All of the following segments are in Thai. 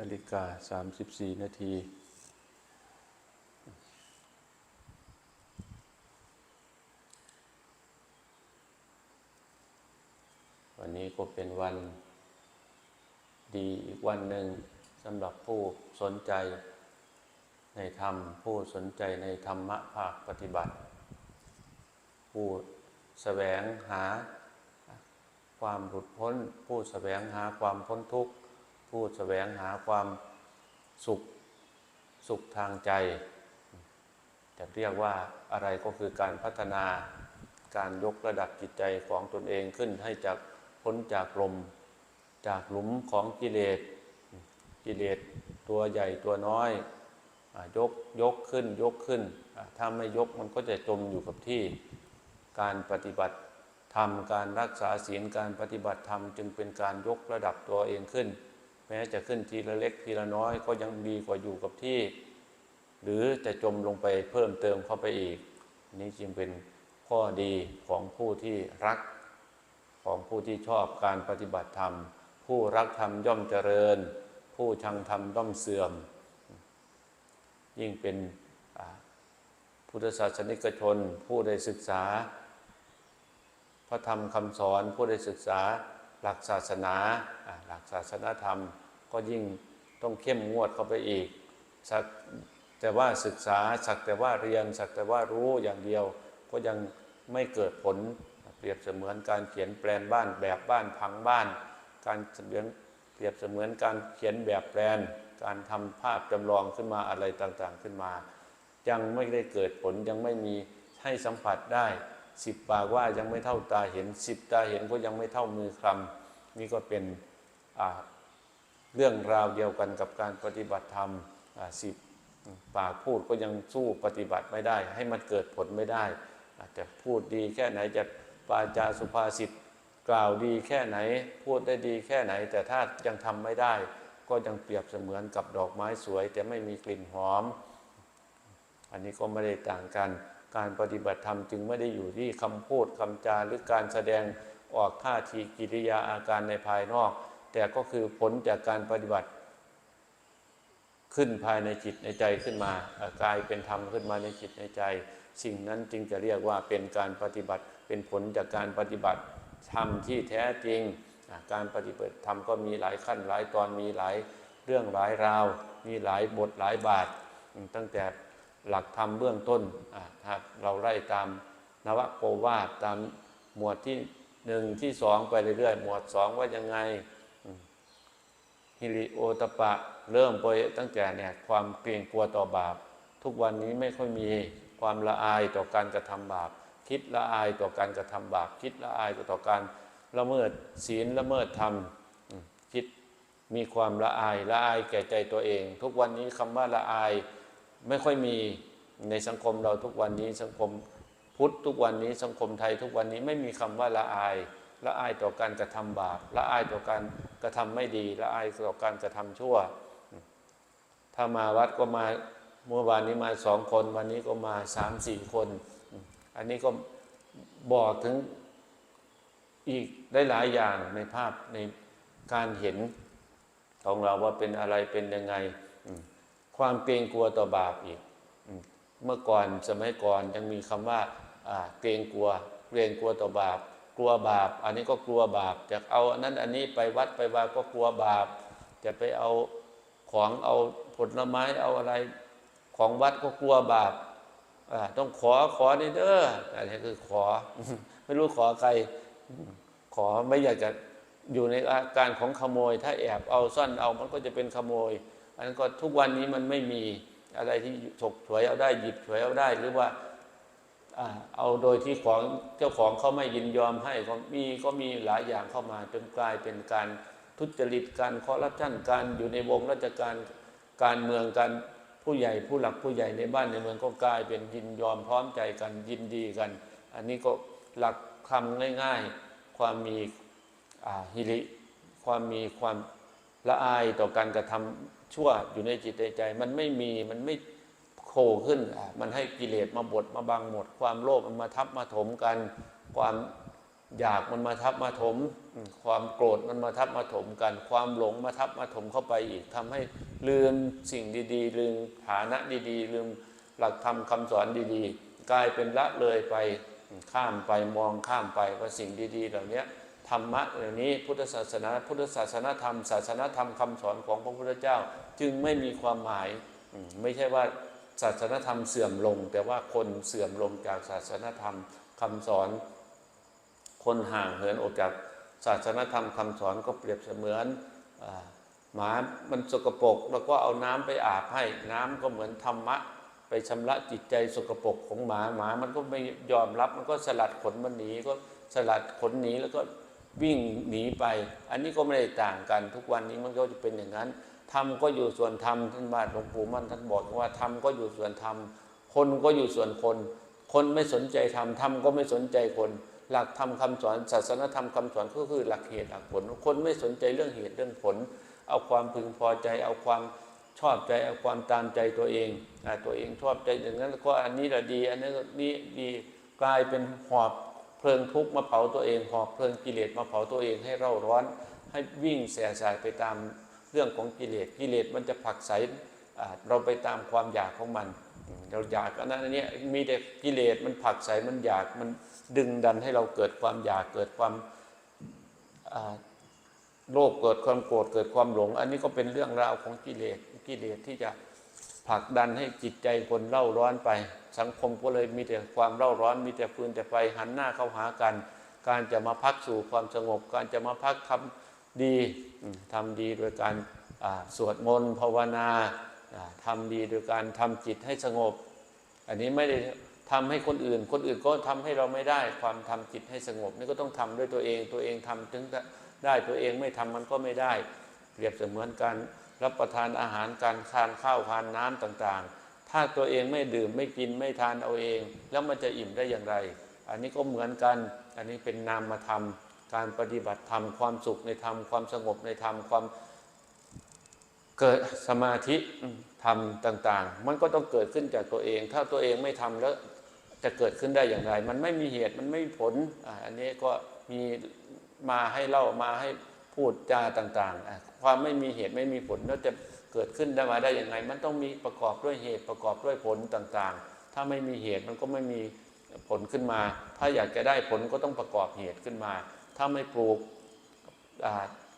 นาฬิกา34 นาทีวันนี้ก็เป็นวันดีอีกวันหนึ่งสำหรับผู้สนใจในธรรม ผู้สนใจในธรรมะภาคปฏิบัติ ผู้แสวงหาความหลุดพ้น ผู้แสวงหาความพ้นทุกข์ ผู้แสวงหาความสุขสุขทางใจ จะเรียกว่าอะไรก็คือการพัฒนาการยกระดับจิตใจของตนเองขึ้นให้จากพ้นจากลมจากหลุมของกิเลสกิเลสตัวใหญ่ตัวน้อยยกยกขึ้นยกขึ้น ถ้าไม่ยกมันก็จะจมอยู่กับที่การปฏิบัติธรรมการรักษาศีลการปฏิบัติธรรมจึงเป็นการยกระดับตัวเองขึ้น แม้จะขึ้นทีละเล็กทีละน้อยก็ยังดีกว่าอยู่กับที่ หรือจะจมลงไปเพิ่มเติมเข้าไปอีก นี่จึงเป็นข้อดีของผู้ที่รัก ของผู้ที่ชอบการปฏิบัติธรรม ผู้รักธรรมย่อมเจริญ ผู้ชังธรรมย่อมเสื่อม ยิ่งเป็นพุทธศาสนิกชน ผู้ได้ศึกษา พระธรรมคำสอนผู้ได้ศึกษาหลักศาสนา หลักศาสนาธรรมก็ยิ่งต้องเข้มงวดเข้าไปอีกสักแต่ว่าศึกษาสักแต่ว่าเรียนสักแต่ว่ารู้อย่างเดียว ก็ยังไม่เกิดผลเปรียบเสมือนการเขียนแปลนบ้านแบบบ้านพังบ้าน การเสมือนเปรียบเสมือนการเขียนแบบแปลน การทำภาพจำลองขึ้นมาอะไรต่างๆขึ้นมา ยังไม่ได้เกิดผลยังไม่มีให้สัมผัสได้สิบปากว่ายังไม่เท่าตาเห็นสิบตาเห็นก็ยังไม่เท่ามือคลำนี่ก็เป็น เรื่องราวเดียวกันกับการปฏิบัติธรรมสิบปากพูดก็ยังสู้ปฏิบัติไม่ได้ ให้มันเกิดผลไม่ได้จะพูดดีแค่ไหนจะปาจาสุภาษิตกล่าวดีแค่ไหน พูดได้ดีแค่ไหน แต่ถ้ายังทำไม่ได้ ก็ยังเปรียบเสมือนกับดอกไม้สวย แต่ไม่มีกลิ่นหอม อันนี้ก็ไม่ได้ต่างกัน การปฏิบัติธรรมจึงไม่ได้อยู่ที่คำพูดคำจาหรือการแสดงออกท่าทีกิริยาอาการในภายนอก แต่ก็คือผลจากการปฏิบัติขึ้นภายในจิตในใจขึ้นมากลายเป็นธรรมขึ้นมาในจิตในใจ สิ่งนั้นจึงจะเรียกว่าเป็นการปฏิบัติเป็นผลจากการปฏิบัติธรรมที่แท้จริง การปฏิบัติธรรมก็มีหลายขั้นหลายตอนมีหลายเรื่องหลายราว มีหลายบทหลายบาท ตั้งแต่หลักธรรมเบื้องต้นอะถ้าเราไล่ตามนวโกวาตามหมวดที่หนึ่งที่สองไปเรื่อยๆหมวดสองว่ายังไง ฮิริโอตปะเริ่มไปตั้งแต่เนี่ยความเกรงกลัวต่อบาป ทุกวันนี้ไม่ค่อยมีความละอายต่อการกระทำบาป คิดละอายต่อการกระทำบาป คิดละอายต่อการละเมิดศีลละเมิดธรรมอืมคิดมีความละอายละอายแก่ใจตัวเอง ทุกวันนี้คำว่าละอายไม่ค่อยมีในสังคมเราทุกวันนี้สังคมพุทธทุกวันนี้สังคมไทยทุกวันนี้ไม่มีคำว่าละอายละอายต่อการกระทำบาปละอายต่อการ กระทำไม่ดีและอายต่อการกระทำชั่ว ถ้ามาวัดก็มาเมื่อวานนี้มาสองคน วันนี้ก็มาสามสี่คน อันนี้ก็บอกถึงอีกได้หลายอย่างในภาพในการเห็นของเราว่าเป็นอะไรเป็นยังไง ความเกรงกลัวต่อบาปอีก เมื่อก่อนสมัยก่อนยังมีคำว่าเกรงกลัวเกรงกลัวต่อบาป กลัวบาป อันนี้ก็กลัวบาปจะเอาอันนั้นอันนี้ไปวัดไปวาก็กลัวบาป จะไปเอาของเอาผลไม้เอาอะไรของวัดก็กลัวบาปต้องขอขอนี่เด้ออันนี้คือขอ ไม่รู้ขอใคร ขอไม่อยากจะอยู่ในอาการของขโมย ถ้าแอบเอาซ่อนเอามันก็จะเป็นขโมย อันนั้นก็ทุกวันนี้มันไม่มีอะไรที่ฉกฉวยเอาได้หยิบฉวยเอาได้หรือว่า เอาโดยที่ของเจ้าของเขาไม่ยินยอมให้ก็มีก็มีหลายอย่างเข้ามาจนกลายเป็นการทุจริตการคอร์รัปชันการอยู่ในวงราชการการเมืองการผู้ใหญ่ผู้หลักผู้ใหญ่ในบ้านในเมืองก็กลายเป็นยินยอมพร้อมใจกันยินดีกัน อันนี้ก็หลักคำง่าย ๆ ความมีฮิริความมีความละอายต่อการกระทำชั่วอยู่ในจิตใจ มันไม่มีมันไม่ ผล่ขึ้น มันให้กิเลสมาบดมาบังหมด ความโลภมันมาทับมาถมกัน ความอยากมันมาทับมาถม ความโกรธมันมาทับมาถมกัน ความหลงมาทับมาถมเข้าไปอีกทำให้ลืมสิ่งดีๆ ลืมฐานะดีๆ ลืมหลักธรรมคำสอนดีๆ กลายเป็นละเลยไปข้ามไปมองข้ามไปว่าสิ่งดี ๆ เหล่านี้ธรรมะเหล่านี้พุทธศาสนา พุทธศาสนาธรรม ศาสนาธรรมคำสอนของพระพุทธเจ้า จึงไม่มีความหมายไม่ใช่ว่า ศาสนาธรรมเสื่อมลง แต่ว่าคนเสื่อมลงจากศาสนาธรรมคำสอน คนห่างเหินออกจากศาสนธรรมคำสอนก็เปรียบเสมือนอหมามันสกปรกแล้วก็เอาน้ำไปอาบให้ น้ำก็เหมือนธรรมะ ไปชำระจิตใจสกปรกของหมาหมามันก็ไม่ยอมรับมันก็สลัดขนมันหนีก็สลัดขนหนีแล้วก็วิ่งหนีไป อันนี้ก็ไม่ได้ต่างกันทุกวันนี้มันก็จะเป็นอย่างนั้น ธรรมก็อยู่ส่วนธรรมท่านบาทหลวงปู่มั่นท่านบอกว่าธรรมก็อยู่ส่วนธรรมคนก็อยู่ส่วนคน คนไม่สนใจธรรมธรรมก็ไม่สนใจคน หลักธรรมคำสอนศาสนธรรมคำสอนก็คือหลักเหตุหลักผล คนไม่สนใจเรื่องเหตุเรื่องผล เอาความพึงพอใจ เอาความชอบใจเอาความตามใจตัวเองตัวเองชอบใจอย่างนั้นก็อันนี้ละดี อันนี้นี่ดีกลายเป็นหอบเพลิงทุกข์มาเผาตัวเองหอบเพลิงกิเลสมาเผาตัวเองให้เร่าร้อนให้วิ่งแสสายไปตาม เรื่องของกิเลสกิเลสมันจะผลักไสเราไปตามความอยากของมัน เราอยากอันนั้นอันนี้มีแต่กิเลสมันผลักไสมันอยากมันดึงดันให้เราเกิดความอยากเกิดความโลภเกิดความโกรธเกิดความหลง อันนี้ก็เป็นเรื่องราวของกิเลสกิเลสที่จะผลักดันให้จิตใจคนเล่าร้อนไป สังคมก็เลยมีแต่ความเล่าร้อน มีแต่ฟืนแต่ไฟหันหน้าเข้าหากัน การจะมาพักสู่ความสงบ การจะมาพักทำ ดีทำดีโดยการสวดมนต์ภาวนาอ่าทำดีโดยการทำจิตให้สงบ อันนี้ไม่ได้ทำให้คนอื่น คนอื่นก็ทำให้เราไม่ได้ ความทำจิตให้สงบนี่ก็ต้องทำด้วยตัวเอง ตัวเองทำถึงได้ตัวเองไม่ทำมันก็ไม่ได้ เปรียบเสมือนการรับประทานอาหารการทานข้าวทานน้ำต่างๆ ถ้าตัวเองไม่ดื่มไม่กินไม่ทานเอาเอง แล้วมันจะอิ่มได้อย่างไร อันนี้ก็เหมือนกัน อันนี้เป็นนามธรรม การปฏิบัติธรรมความสุขในธรรมความสงบในธรรมความเกิดสมาธิทำต่างๆ มันก็ต้องเกิดขึ้นจากตัวเอง ถ้าตัวเองไม่ทำแล้วจะเกิดขึ้นได้อย่างไร มันไม่มีเหตุมันไม่มีผลอันนี้ก็มีมาให้เล่ามาให้พูดจาต่างๆ ความไม่มีเหตุไม่มีผลแล้วจะเกิดขึ้นได้มาได้อย่างไร มันต้องมีประกอบด้วยเหตุประกอบด้วยผลต่างๆ ถ้าไม่มีเหตุมันก็ไม่มีผลขึ้นมา ถ้าอยากจะได้ผลก็ต้องประกอบเหตุขึ้นมา ถ้าไม่ปลูก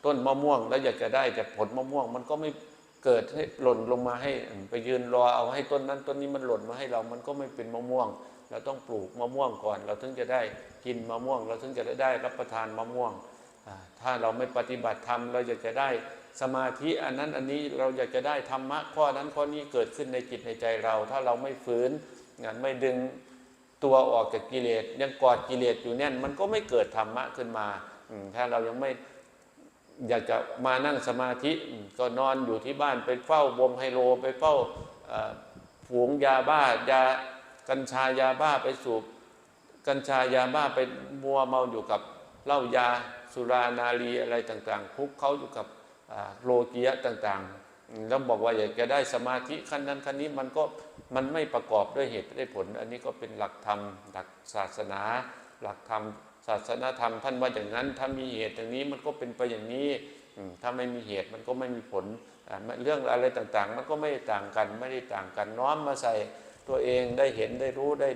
ต้นมะม่วง แล้วอยากจะได้แต่ผลมะม่วง มันก็ไม่เกิดให้หล่นลงมาให้ไปยืนรอเอาให้ต้นนั้นต้นนี้มันหล่นมาให้เรา มันก็ไม่เป็นมะม่วง เราต้องปลูกมะม่วงก่อน เราถึงจะได้กินมะม่วง เราถึงจะได้รับประทานมะม่วง ถ้าเราไม่ปฏิบัติธรรมเราอยากจะได้สมาธิอันนั้นอันนี้เราอยากจะได้ธรรมะข้อนั้นข้อนี้เกิดขึ้นในจิตในใจเรา ถ้าเราไม่ฝืนงานไม่ดึง ตัวออกจากกิเลสยังกอดกิเลสอยู่แน่น มันก็ไม่เกิดธรรมะขึ้นมาถ้าเรายังไม่อยากจะมานั่งสมาธิก็นอนอยู่ที่บ้านไปเฝ้าบมไฮโลไปเฝ้าเอ่อฝูงยาบ้ายากัญชายาบ้าไปสูบกัญชายาบ้าไปมัวเมาอยู่กับเหล้ายาสุรานารีอะไรต่างๆคุกเขาอยู่กับโลกียะต่างๆ แล้วบอกว่าอยากจะได้สมาธิขั้นนั้นขั้นนี้มันก็มันไม่ประกอบด้วยเหตุได้ผล อันนี้ก็เป็นหลักธรรมหลักศาสนา หลักธรรมศาสนาธรรม ท่านว่าอย่างนั้น ถ้ามีเหตุอย่างนี้มันก็เป็นไปอย่างนี้ถ้าไม่มีเหตุมันก็ไม่มีผลเรื่องอะไรต่างๆ มันก็ไม่ได้ต่างกันไม่ได้ต่างกันน้อมมาใส่ตัวเองได้เห็นได้รู้ได้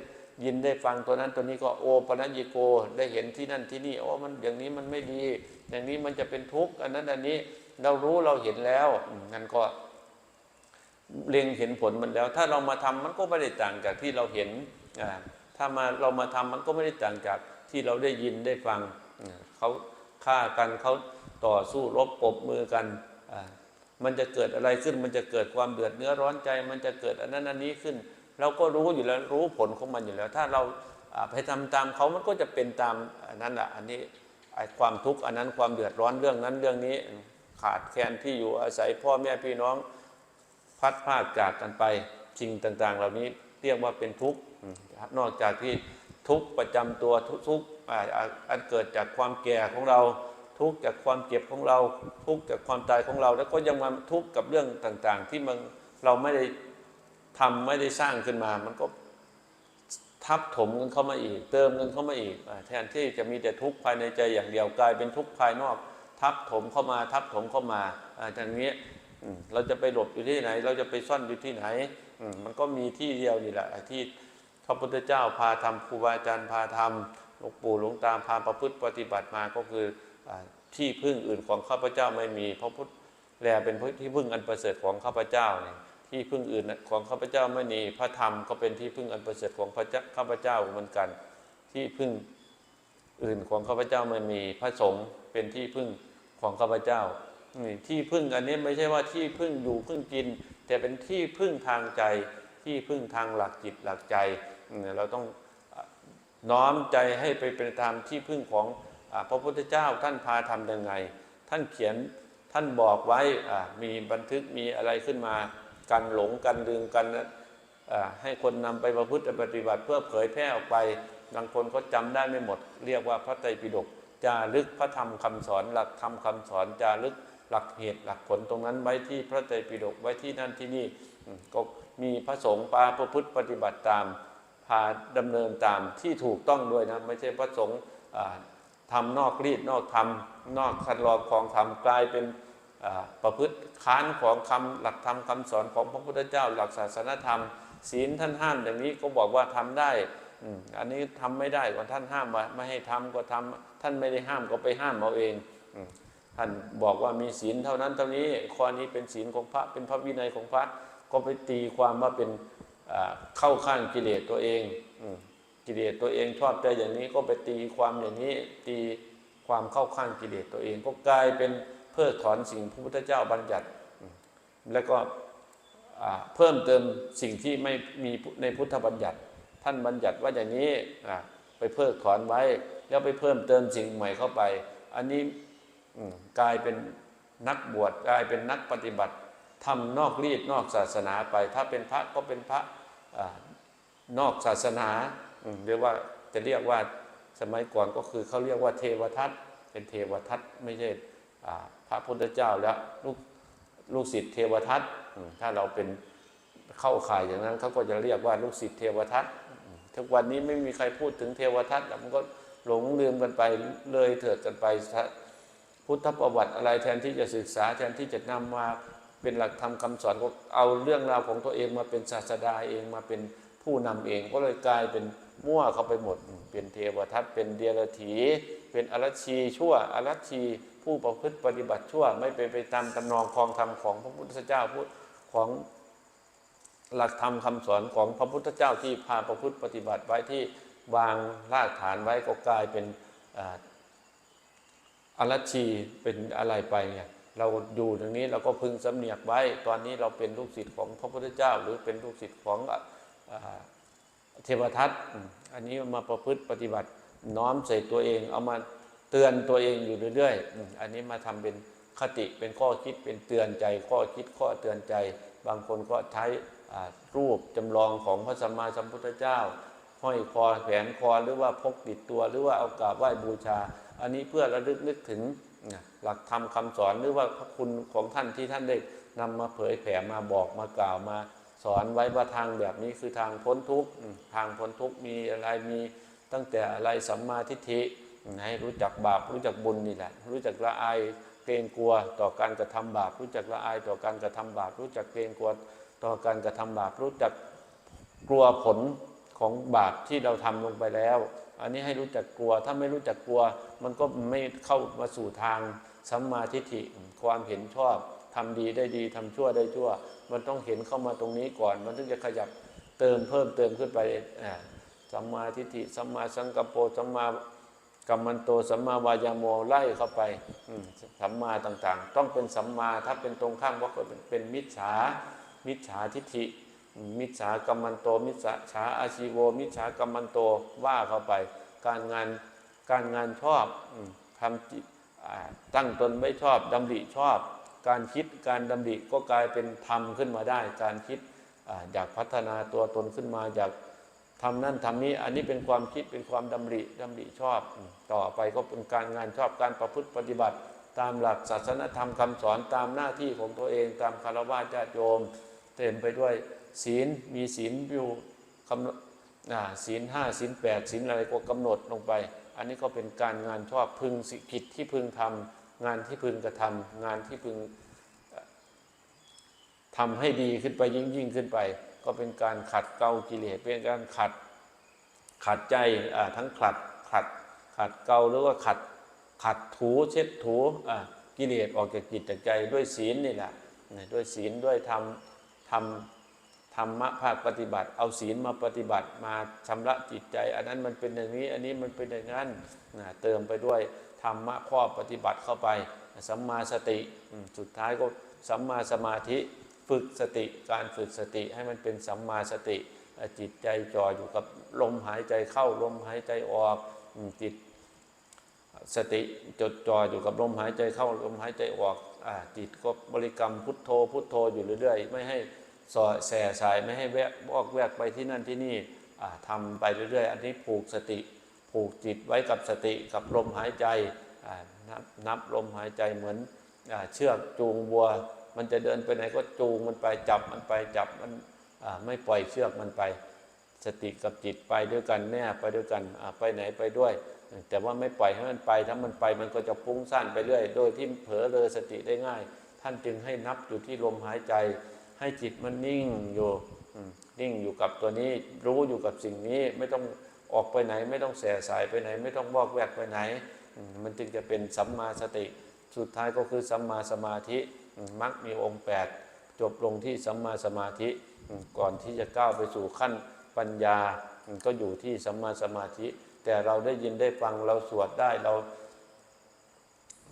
ยินได้ฟังตัวนั้นตัวนี้ก็โอปนัญญิโกได้เห็นที่นั่นที่นี่โอ้มันอย่างนี้มันไม่ดี อย่างนี้มันจะเป็นทุกข์อันนั้นอันนี้ เรารู้เราเห็นแล้วอืมนั่นก็เล็งเห็นผลมันแล้ว ถ้าเรามาทำมันก็ไม่ได้ต่างจากที่เราเห็นถ้ามาเรามาทำมันก็ไม่ได้ต่างจากที่เราได้ยินได้ฟังเขาฆ่ากันเขาต่อสู้รบปบมือกันมันจะเกิดอะไรขึ้น มันจะเกิดความเดือดเนื้อร้อนใจ มันจะเกิดอันนั้นอันนี้ขึ้น เราก็รู้อยู่แล้วรู้ผลของมันอยู่แล้ว ถ้าเราไปทำตามเขามันก็จะเป็นตามอันนั้นแหละอันนี้ความทุกข์อันนั้นความเดือดร้อนเรื่องนั้นเรื่องนี้ ขาดแคลนที่อยู่อาศัยพ่อแม่พี่น้องพัดพรากจากกันไปสิ่งต่างๆ เหล่านี้เรียกว่าเป็นทุกข์นอกจากที่ทุกข์ประจำตัวทุกข์อันเกิดจากความแก่ของเรา ทุกข์จากความเจ็บของเรา ทุกข์จากความตายของเรา แล้วก็ยังมาทุกข์กับเรื่องต่างๆ ที่มันเราไม่ได้ทำไม่ได้สร้างขึ้นมา มันก็ทับถมกันเข้ามาอีก เติมกันเข้ามาอีก แทนที่จะมีแต่ทุกข์ภายในใจอย่างเดียวกลายเป็นทุกข์ภายนอก ทับถมเข้ามาทับถมเข้ามาอ่าอย่างนี้เราจะไปหลบอยู่ที่ไหน เราจะไปซ่อนอยู่ที่ไหน มันก็มีที่เดียวนี่แหละที่พระพุทธเจ้าพาทำครูบาอาจารย์พาทำหลวงปู่หลวงตาพาประพฤติปฏิบัติมาก็คือที่พึ่งอื่นของข้าพเจ้าไม่มีพระพุทธแลเป็นที่พึ่งอันประเสริฐของข้าพเจ้าเนี่ยที่พึ่งอื่นของข้าพเจ้าไม่มีพระธรรมก็เป็นที่พึ่งอันประเสริฐของพระเจ้าข้าพเจ้าเหมือนกัน ที่พึ่งอื่นของข้าพเจ้าไม่มีพระสงฆ์เป็นที่พึ่ง ของข้าพเจ้านี่ที่พึ่งอันนี้ไม่ใช่ว่าที่พึ่งอยู่พึ่งกิน แต่เป็นที่พึ่งทางใจ ที่พึ่งทางหลักจิตหลักใจ เราต้องน้อมใจให้ไปเป็นตามที่พึ่งของอพระพุทธเจ้าท่านพาทำยังไง ท่านเขียนท่านบอกไว้มีบันทึกมีอะไรขึ้นมากันหลงกันลืมกันให้คนนำไปประพฤติปฏิบัติเพื่อเผยแพร่ออกไปบางคนก็จำได้ไม่หมด เรียกว่าพระไตรปิฎก จารึกพระธรรมคำสอนหลักธรรมคำสอนจารึกหลักเหตุหลักผลตรงนั้นไว้ที่พระไตรปิฎกไว้ที่นั่นที่นี่ก็มีพระสงฆ์ปาประพฤติปฏิบัติตามพาดำเนินตามที่ถูกต้องด้วยนะไม่ใช่พระสงฆ์อ่าทำนอกรีดนอกทำนอกคัดลองของธรรมกลายเป็นประพฤติค้านของคำหลักธรรมคำสอนของพระพุทธเจ้า หลักศาสนธรรม ศีลท่านห้ามอย่างนี้ก็บอกว่าทำได้ อืมอันนี้ทำไม่ได้ก็ท่านห้ามว่าไม่ให้ทำก็ทำท่านไม่ได้ห้ามก็ไปห้ามเอาเองอืมท่านบอกว่ามีศีลเท่านั้นเท่านี้ข้อนี้เป็นศีลของพระเป็นพระวินัยของพระก็ไปตีความว่าเป็นอ่าเข้าข้างกิเลสตัวเองอืมกิเลสตัวเองชอบใจอย่างนี้ก็ไปตีความอย่างนี้ ตีความเข้าข้างกิเลสตัวเอง ก็กลายเป็นเพิกถอนสิ่งพระพุทธเจ้าบัญญัติอืมแล้วก็อ่าเพิ่มเติมสิ่งที่ไม่มีในพุทธบัญญัติ ท่านบัญญัติว่าอย่างนี้ไปเพิกถอนไว้ แล้วไปเพิ่มเติมสิ่งใหม่เข้าไป อันนี้กลายเป็นนักบวชกลายเป็นนักปฏิบัติทำนอกรีดนอกศาสนาไป ถ้าเป็นพระก็เป็นพระอนอกศาสนาเรียกว่าจะเรียกว่าสมัยก่อนก็คือเขาเรียกว่าเทวทัตเป็นเทวทัตไม่ใช่พระพุทธเจ้าแล้วลูกลูกศิษย์เทวทัตถ้าเราเป็นเข้าข่ายอย่างนั้นเขาก็จะเรียกว่าลูกศิษย์เทวทัต ทุกวันนี้ไม่มีใครพูดถึงเทวทัตแล้วมันก็หลงลืมกันไปเลยเถิดกันไป พุทธประวัติอะไรแทนที่จะศึกษาแทนที่จะนำมาเป็นหลักธรรมคำสอนก็เอาเรื่องราวของตัวเองมาเป็นศาสดาเองมาเป็นผู้นำเองก็เลยกลายเป็นมั่วเข้าไปหมด เป็นเทวทัตเป็นเดียรถีเป็นอรัชชีชั่วอรัชชีผู้ประพฤติปฏิบัติชั่ว ไม่เป็นไปตามตำนองคองธรรมของพระพุทธเจ้าพูดของ หลักธรรมคำสอนของพระพุทธเจ้าที่พาประพฤติปฏิบัติไว้ที่วางรากฐานไว้ก็กลายเป็นอารัชีเป็นอะไรไปเนี่ยเราอยู่ตรงนี้เราก็พึงสำเนียกไว้ ตอนนี้เราเป็นลูกศิษย์ของพระพุทธเจ้า หรือเป็นลูกศิษย์ของเทวทัตอันนี้มาประพฤติปฏิบัติน้อมใส่ตัวเอง เอามาเตือนตัวเองอยู่เรื่อยๆอันนี้มาทำเป็นคติเป็นข้อคิดเป็นเตือนใจ ข้อคิดข้อเตือนใจ บางคนก็ใช้ รูปจำลองของพระสัมมาสัมพุทธเจ้า ห้อยคอแขวนคอหรือว่าพกติดตัวหรือว่าเอากราบไหว้บูชา อันนี้เพื่อระลึกนึกถึงหลักธรรมคำสอนหรือว่าพระคุณของท่านที่ท่านได้นำมาเผยแผ่มาบอกมากล่าวมาสอนไว้ว่าทางแบบนี้คือทางพ้นทุกข์ทางพ้นทุกข์มีอะไรมีตั้งแต่อะไรสัมมาทิฏฐิให้รู้จักบาปรู้จักบุญนี่แหละ รู้จักละอายเกรงกลัวต่อการกระทำบาป รู้จักละอายต่อการกระทำบาป รู้จักเกรงกลัว ต่อการกระทำบาปรู้จักกลัวผลของบาปที่เราทำลงไปแล้ว อันนี้ให้รู้จักกลัวถ้าไม่รู้จักกลัว มันก็ไม่เข้ามาสู่ทางสัมมาทิฏฐิความเห็นชอบทำดีได้ดีทำชั่วได้ชั่ว มันต้องเห็นเข้ามาตรงนี้ก่อน มันถึงจะขยับเติมเพิ่มเติมขึ้นไปอ่าสัมมาทิฏฐิสัมมาสังกปโปสัมมากัมมันโตสัมมาวายาโมไล่เข้าไปอืมสัมมาต่างๆ ต้องเป็นสัมมาถ้าเป็นตรงข้ามก็เป็เป็นมิจฉา มิจฉาทิฏฐิ มิจฉากรรมันโต มิจฉาอาชีโว มิจฉากรรมันโตว่าเข้าไป การงานการงานชอบทำตั้งตนไม่ชอบดำริชอบ การคิดการดำริก็กลายเป็นธรรมขึ้นมาได้ การคิดออยากพัฒนาตัวตนขึ้นมาอยากทำนั่นทำนี้อันนี้เป็นความคิดเป็นความดำริดำริชอบ ต่อไปก็เป็นการงานชอบการประพฤติปฏิบัติ ตามหลักศาสนธรรมคำสอนตามหน้าที่ของตัวเอง ตามคารวะญาติโยม เต็มไปด้วยศีลมีศีลอยู่คำอ่าศีลห้าศีลแปดศีลอะไรก็กำหนดลงไป อันนี้ก็เป็นการงานชอบพึงสิกิจที่พึงทำงานที่พึงกระทำงานที่พึงเอ่อทำให้ดีขึ้นไปยิ่งยิ่งขึ้นไป ก็เป็นการขัดเกลากิเลสเป็นการขัดขัดใจทั้งขัดขัดขัดเกลาหรือว่าขัดขัดถูเช็ดถูกิเลสออกจากจิตจากใจด้วยศีลนี่แหละด้วยศีลด้วยธรรม ธรรมธรรมะภาคปฏิบัติ เอาศีลมาปฏิบัติมาชำระจิตใจ อันนั้นมันเป็นอย่างนี้ อันนี้มันเป็นอย่างนั้นนะเติมไปด้วยธรรมะข้อปฏิบัติเข้าไปสัมมาสติสุดท้ายก็สัมมาสมาธิฝึกสติการฝึกสติให้มันเป็นสัมมาสติจิตใจจ่ออยู่กับลมหายใจเข้าลมหายใจออกจิตสติจดจ่ออยู่กับลมหายใจเข้าลมหายใจออกอจิตก็บริกรรมพุทโธพุทโธอยู่เรื่อยๆ ไม่ให้ สอแสสายไม่ให้แวกบอกแวกไปที่นั่นที่นี่อ่าทำไปเรื่อยๆ อันนี้ผูกสติ ผูกจิตไว้กับสติกับลมหายใจนับนับลมหายใจเหมือนอเชือกจูงวัว มันจะเดินไปไหนก็จูงมันไปจับมันไปจับมันไม่ปล่อยเชือกมันไป สติกับจิตไปด้วยกันแน่ไปด้วยกันไปไหนไปด้วย แต่ว่าไม่ปล่อยให้มันไปถ้ามันไปมันก็จะฟุ้งซ่านไปเรื่อย โดยที่เผลอเลยสติได้ง่าย ท่านจึงให้นับอยู่ที่ลมหายใจ ให้จิตมันนิ่งอยู่นิ่งอยู่กับตัวนี้ รู้อยู่กับสิ่งนี้ไม่ต้องออกไปไหน ไม่ต้องแส่สายไปไหน ไม่ต้องบอกแวกไปไหน มันจึงจะเป็นสัมมาสติ สุดท้ายก็คือสัมมาสมาธิมมรรคมีองค์ 8 จบลงที่สัมมาสมาธิ ก่อนที่จะก้าวไปสู่ขั้นปัญญาก็อยู่ที่สัมมาสมาธิ แต่เราได้ยินได้ฟังเราสวดได้เรา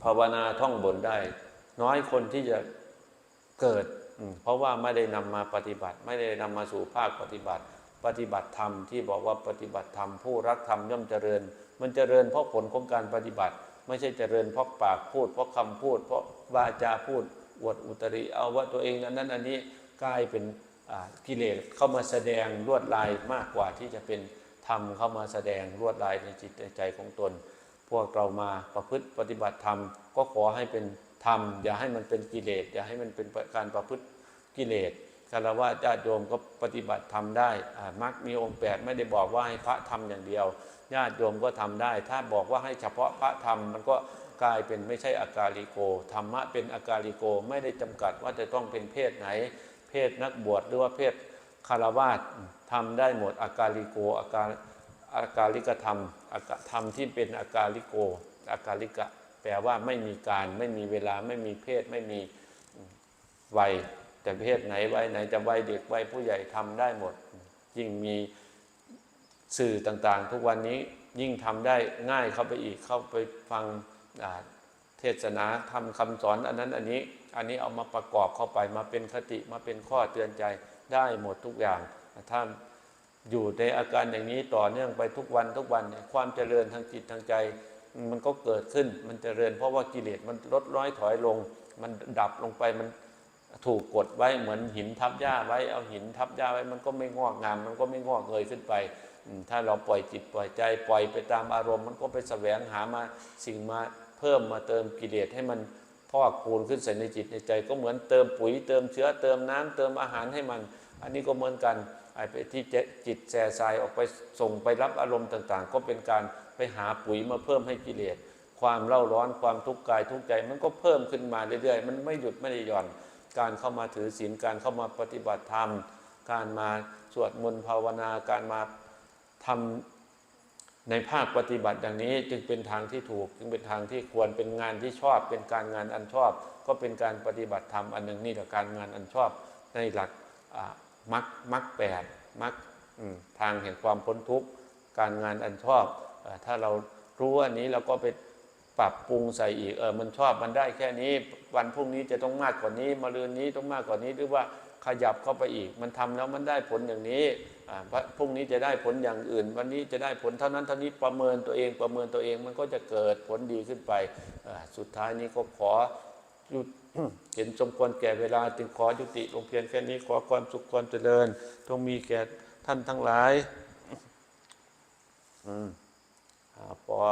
ภาวนาท่องบนได้ น้อยคนที่จะเกิด เพราะว่าไม่ได้นำมาปฏิบัติ ไม่ได้นำมาสู่ภาคปฏิบัติ ปฏิบัติธรรมที่บอกว่าปฏิบัติธรรมผู้รักธรรมย่อมเจริญ มันเจริญเพราะผลของการปฏิบัติ ไม่ใช่เจริญเพราะปากพูด เพราะคำพูด เพราะวาจาพูดอวดอุตริ เอาว่าตัวเองนั้นนั้นอันนี้กลายเป็นกิเลสเข้ามาแสดงลวดลายมากกว่าที่จะเป็นธรรมเข้ามาแสดงลวดลายในจิตในใจของตน พวกเรามาประพฤติปฏิบัติธรรมก็ขอให้เป็น ธรรม อย่าให้มันเป็นกิเลสอย่าให้มันเป็นการประพฤติกิเลสคารวะญาติโยมก็ปฏิบัติธรรมได้มรรคมีองค์แปดไม่ได้บอกว่าให้พระทำอย่างเดียวญาติโยมก็ทำได้ ถ้าบอกว่าให้เฉพาะพระทำมันก็กลายเป็นไม่ใช่อากาลิโกธรรมะเป็นอากาลิโกไม่ได้จำกัดว่าจะต้องเป็นเพศไหน เพศนักบวชหรือว่าเพศคารวาสทำได้หมดอากาลิโกอากาอากาลิกธรรมอากาธรรมที่เป็นอากาลิโกอากาลิกะ แปลว่าไม่มีการไม่มีเวลาไม่มีเพศไม่มีวัยแต่เพศไหนวัยไหนจะวัยเด็กวัยผู้ใหญ่ทำได้หมด ยิ่งมีสื่อต่างๆ ทุกวันนี้ยิ่งทำได้ง่ายเข้าไปอีกเข้าไปฟังเทศนาทำคำสอนอันนั้นอันนี้อันนี้เอามาประกอบเข้าไปมาเป็นคติมาเป็นข้อเตือนใจได้หมดทุกอย่าง ถ้าอยู่ในอาการอย่างนี้ต่อเนื่องไปทุกวันทุกวันเนี่ยความเจริญทางจิตทางใจ มันก็เกิดขึ้น มันจเจริญ เพราะว่ากิเลสมันลดร้อยถอยลง มันดับลงไปมันถูกกดไว้เหมือนหินทับหญ้าไว้เอาหินทับหญ้าไว้มันก็ไม่งอกงาม มันก็ไม่งอกเงยขึ้นไป ถ้าเราปล่อยจิตปล่อยใจปล่อยไปตามอารมณ์ มันก็ไปแสวงหามาสิ่งมาเพิ่มมาเติมกิเลสให้มันพอกคูณขึ้นใส่ในจิตในใจ ก็เหมือนเติมปุ๋ยเติมเชื้อเติมน้ำเติมอาหารให้มัน อันนี้ก็เหมือนกันไอ้ไปที่จิตแส่ทรายออกไปส่งไปรับอารมณ์ต่าง ๆ ก็เป็นการไปหาปุ๋ยมาเพิ่มให้กิเลสความเล่าร้อนความทุกข์กายทุกข์ใจมันก็เพิ่มขึ้นมาเรื่อยๆ มันไม่หยุดไม่ได้หย่อน การเข้ามาถือศีลการเข้ามาปฏิบัติธรรม การมาสวดมนต์ภาวนาการมาทำในภาคปฏิบัติอย่างนี้จึงเป็นทางที่ถูก จึงเป็นทางที่ควรเป็นงานที่ชอบ เป็นการงานอันชอบ ก็เป็นการปฏิบัติธรรมอันหนึ่งนี่แหละการงานอันชอบในหลัก มักมักแปดมักทางแห่งความพ้นทุกข์การงานอันชอบถ้าเรารู้อันนี้เราก็ไปปรับปรุงใส่อีกเออมันชอบมันได้แค่นี้วันพรุ่งนี้จะต้องมากกว่านี้มะรืนนี้ต้องมากกว่านี้หรือว่าขยับเข้าไปอีก มันทำแล้วมันได้ผลอย่างนี้พรุ่งนี้จะได้ผลอย่างอื่น วันนี้จะได้ผลเท่านั้นเท่านี้ประเมินตัวเองประเมินตัวเองมันก็จะเกิดผลดีขึ้นไปสุดท้ายนี้ก็ขอหยุด เห็นสมควรแก่เวลาจึงขอยุติลงเพียงแค่นี้ขอความสุขความเจริญจงมีแก่ท่านทั้งหลาย อืมอ่าปอ